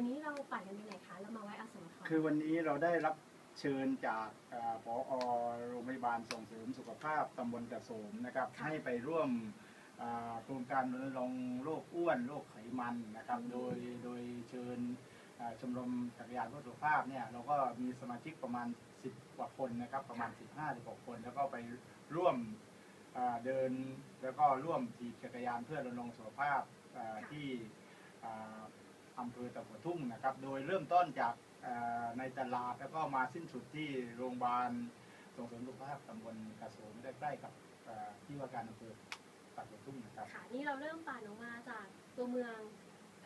วันนี้เราปั่นกันไปไหนคะเรามาไว้อาสมคะคือวันนี้เราได้รับเชิญจากเอ่อผอโรงพยาบาลส่งเสริมสุขภาพตำบลกระโสมนะครับ ให้ไปร่วมอ่าโครงการรณรงค์โรคอ้วนโรคไขมันนะครับ โดยโดยเชิญอ่าชมรมจักรยานเพื่อสุขภาพเนี่ยเราก็มีสมาชิกประมาณ 10 กว่าคนนะครับ ประมาณ 15 16คน แล้วก็ไปร่วมอ่าเดินแล้วก็ร่วมถีบจักรยานเพื่อรณรงค์สุขภาพอ่าที่ อ่า อำเภอตะกัวทุ่งนะครับ โดยเริ่มต้นจากเอ่อในตลาดแล้วก็มาสิ้นสุดที่โรงพยาบาลส่งเสริมสุขภาพตำบลกระโสมใกล้ๆกับเอ่อที่ว่าการอำเภอตะกัวทุ่งนะครับค่ะนี่เราเริ่มปั่นออกมาจากตัวเมือง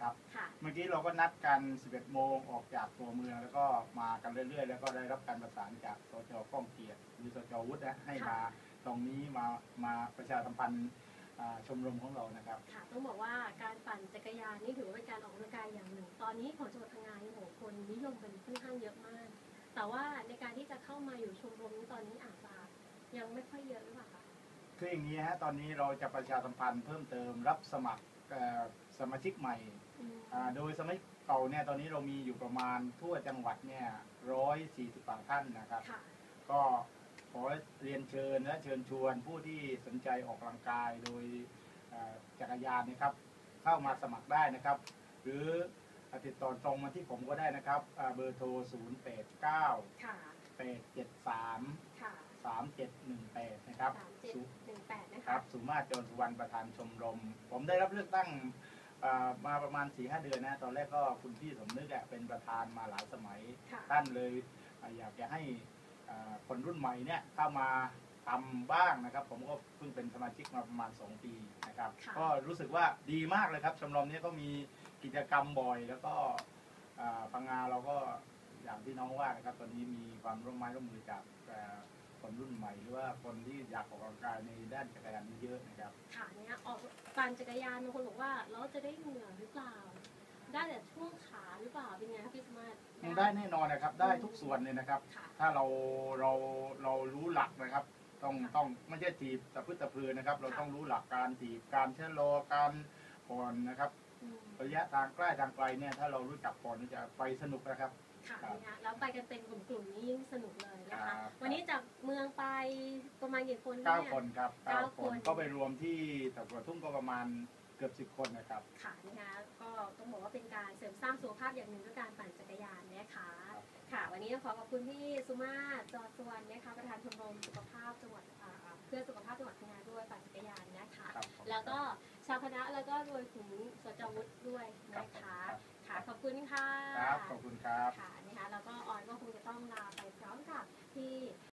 ครับค่ะเมื่อกี้เราก็นัดกัน 11 โมงออกจากตัวเมืองแล้วก็มากันเรื่อยๆ แล้วก็ได้รับการประสานจากสจก้องเกียรติหรือสจวุฒินะให้มาค่ะตรงนี้มามาประชาสัมพันธ์อ่า ชมรมของเรานะครับ ค่ะ ต้องบอกว่าการปั่นจักรยานนี่ถือว่าเป็นการออกกำลังกายอย่างหนึ่ง ตอนนี้ของจังหวัดพังงานี่โหคนนิยมกันค่อนข้างเยอะมาก แต่ว่าในการที่จะเข้ามาอยู่ชมรมนี้ตอนนี้อาจจะยังไม่ค่อยเยอะหรือเปล่าคะ คืออย่างนี้ฮะตอนนี้เราจะประชาสัมพันธ์เพิ่มเติมรับสมัครเอ่อสมาชิกใหม่อืมอ่าโดยสมัยเก่าเนี่ยตอนนี้เรามีอยู่ประมาณทั่วจังหวัดเนี่ยร้อยสี่สิบท่านนะครับ ค่ะ ก็ขอ เรียนเชิญและเชิญชวนผู้ที่สนใจออกกำลังกายโดยเอ่อจักรยานนะครับ เข้ามาสมัครได้นะครับ หรือติดต่อตรงมาที่ผมก็ได้นะครับอ่าเบอร์โทร 0 8 9ค่ะ8 7 3ค่ะ3 7 1 8นะครับสามเจ็ดหนึ่งแปดนะคคะรับสุมาตรโจรสุวรรณประธานชมรม ผมได้รับเลือกตั้งเอ่อมาประมาณ4ีหเดือนนะ ตอนแรกก็คุณพี่สมนึกอะเป็นประธานมาหลายสมัยค่ะท่านเลยเอ่ออยากจะให้เอ่อ คนรุ่นใหม่เนี่ยเข้ามาทำบ้างนะครับ ผมก็เพิ่งเป็นสมาชิกมาประมาณ 2 ปีนะครับค่ะก็รู้สึกว่าดีมากเลยครับชมรมเนี้ก็มีกิจกรรมบ่อย แล้วก็เอ่อพังงาเราก็อย่างที่น้องว่านะครับตอนนี้มีความร่วมไม้ร่วมมือจากเอ่อคนรุ่นใหม่หรือว่าคนที่อยากออกกำลังกายในด้านจักรยานนี่เยอะนะครับ ค่ะเนี่ยออกปั่นจักรยานบางคนบอกว่าเราจะได้เหงื่อหรือเปล่า ได้แน่นอนนะครับ ได้ทุกส่วนเลยนะครับค่ะถ้าเราเราเรารู้หลักนะครับ ต้องต้องไม่ใช่ถีบตะพื้นตะพือนะครับ เราต้องรู้หลักการถีบการชะลอการผ่อนนะครับอืมระยะทางใกล้ทางไกลเนี่ยถ้าเรารู้จักผ่อนนี่จะไปสนุกนะครับค่ะครับนะคะแล้วไปกันเป็นกลุ่มๆนี้ยิ่งสนุกเลยนะครัคะบวันนี้จากเมืองไปประมาณกี่คนเก้าเนี่ยคนครับเก้าเก้าคคนนก็ไปรวมที่ตะกัวทุ่งก็ประมาณ เกือบสิบคนนะครับ ค่ะนะคะก็ต้องบอกว่าเป็นการเสริมสร้างสุขภาพอย่างหนึ่งด้วยการปั่นจักรยานนะคะค่ะ วันนี้ต้องขอขอบคุณพี่ซูมาจอสวนนะคะประธานชมรมสุขภาพจังหวัดเพื่อสุขภาพจังหวัดพังงาด้วยปั่นจักรยานนะคะ แล้วก็ชาวคณะแล้วก็รวยถุงสจวุฒิด้วยนะคะค่ะขอบคุณค่ะครับขอบคุณครับค่ะนะคะแล้วก็ออนก็คงจะต้องลาไปพร้อมกับที่